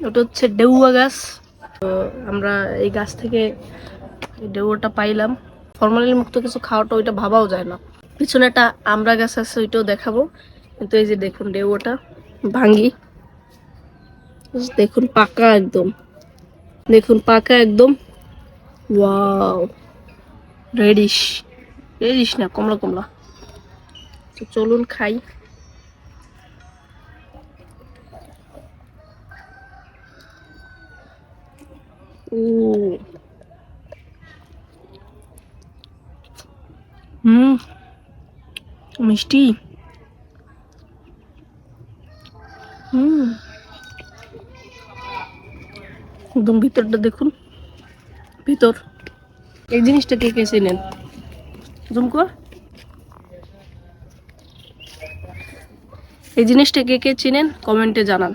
ওটা হচ্ছে ডেউয়া গাছ। তো আমরা এই গাছ থেকে ডেউয়াটা পাইলাম। ফরমালিন মুক্ত কিছু খাওয়াটা ওইটা ভাবাও যায় না। পিছনে একটা আমরা গাছ আছে, ওইটাও দেখাবো। কিন্তু এই যে দেখুন ডেউয়াটা ভাঙ্গি। দেখুন পাকা একদম। দেখুন পাকা একদম। ওয়াও। রেডিশ। রেডিশ না, কমলা কমলা। তো চলুন খাই। হুম। মিষ্টি। হুম। একদম ভিতরটা দেখুন। ভিতর। এই জিনিসটা কে কে চেনেন? জুমকো? এই জিনিসটা কে কে চিনেন? কমেন্টে জানান।